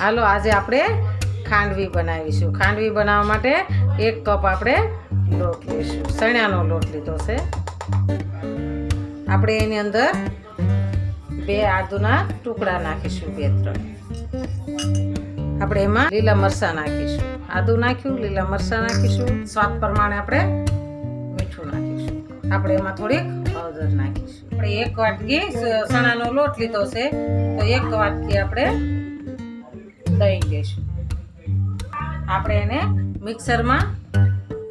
હાલો, આજે આપણે ખાંડવી બનાવીશું. ખાંડવી બનાવવા માટે એક કપ આપણે લોટ લઈશું. ચણાનો લોટ લીધો છે. આપણે એની અંદર બે આદુના ટુકડા નાખીશું, બે ત્રણ. આપણે એમાં લીલા મરચાં નાખીશું. આદુ નાખ્યું, લીલા મરચાં નાખીશું. સ્વાદ પ્રમાણે આપણે મીઠું નાખીશું. આપણે એમાં થોડીક હળદર નાખીશું. આપણે એક વાટકી સણાનો લોટ લીધો છે. તો એક વાટકી આપણે દહીં લઈશું આપણે એને મિક્સરમાં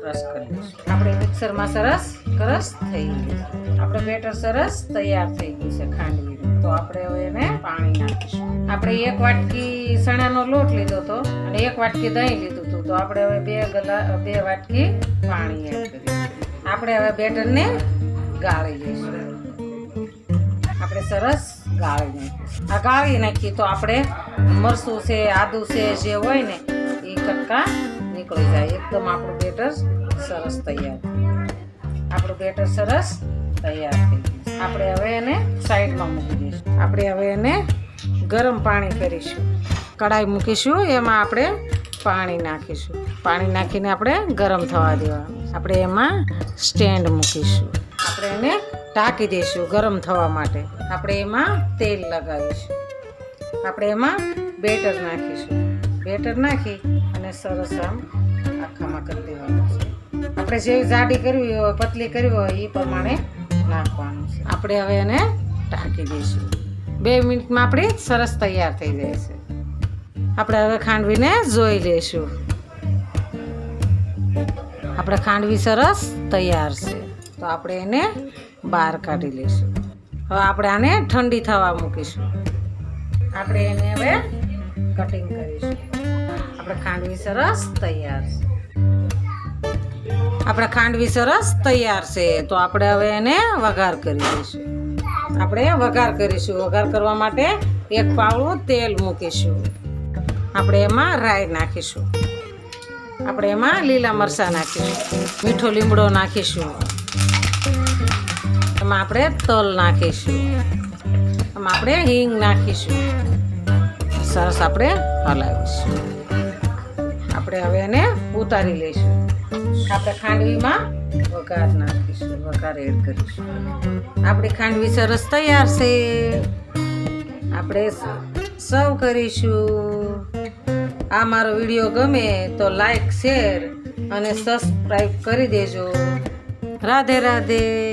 ક્રશ કરી દઈશું આપણે મિક્સરમાં સરસ ક્રશ થઈ ગયું. આપણે બેટર સરસ તૈયાર થઈ ગયું છે ખાંડવી તો આપણે હવે એને પાણી નાખીશું. આપણે એક વાટકી ચણાનો લોટ લીધો હતો અને એક વાટકી દહીં લીધું હતું. તો આપણે હવે બે ગલા, બે વાટકી પાણી એડ કરીશું આપણે હવે બેટરને ગાળી લઈશું. આપણે સરસ ગાળી નાખીશું આ ગાળી નાખીએ તો આપણે મરસું છે, આદુ છે, જે હોય ને, એ કટકા નીકળી જાય. એકદમ આપણું બેટર સરસ તૈયાર આપણું બેટર સરસ તૈયાર થઈ આપણે હવે એને સાઈડમાં મૂકી દઈશું. આપણે હવે એને ગરમ પાણી કરીશું. કઢાઈ મૂકીશું, એમાં આપણે પાણી નાખીશું. પાણી નાખીને આપણે ગરમ થવા દેવાનું. આપણે એમાં સ્ટેન્ડ મૂકીશું. આપણે એને ઢાંકી દઈશું ગરમ થવા માટે. આપણે એમાં તેલ લગાવીશું. આપણે એમાં બેટર નાખીશું. બેટર નાખી અને સરસ આમ આખામાં કરી દેવાનું છે. આપણે જે જાડી કરવી હોય, પતલી કરવી હોય એ પ્રમાણે નાખવાનું છે. આપણે હવે એને ઢાંકી દઈશું. બે મિનિટમાં આપણી સરસ તૈયાર થઈ જાય છે. આપણે હવે ખાંડવીને જોઈ લઈશું. આપણે ખાંડવી સરસ તૈયાર છે. તો આપણે એને બહાર કાઢી લઈશું. હવે આપણે આને ઠંડી થવા મૂકીશું. આપણે એને હવે કટિંગ કરીશું. આપણે ખાંડવી સરસ તૈયાર છે. આપણે ખાંડવી સરસ તૈયાર છે. તો આપણે હવે એને વઘાર કરી દઈશું આપણે વઘાર કરીશું. વઘાર કરવા માટે એક પાવડું તેલ મૂકીશું. આપણે એમાં રાઈ નાખીશું. આપણે એમાં લીલા મરચાં નાખીશું. મીઠો લીમડો નાખીશું. એમાં આપણે તલ નાખીશું. એમાં આપણે હિંગ નાખીશું. સરસ આપણે હલાવીશું. આપણે હવે એને ઉતારી લઈશું. આપણે ખાંડવીમાં વઘાર નાખીશું, વઘાર એડ કરીશું. આપણી ખાંડવી સરસ તૈયાર છે. આપણે સર્વ કરીશું. આ મારો વીડિયો ગમે તો લાઈક, શેર અને સબસ્ક્રાઈબ કરી દેજો. રાધે રાધે.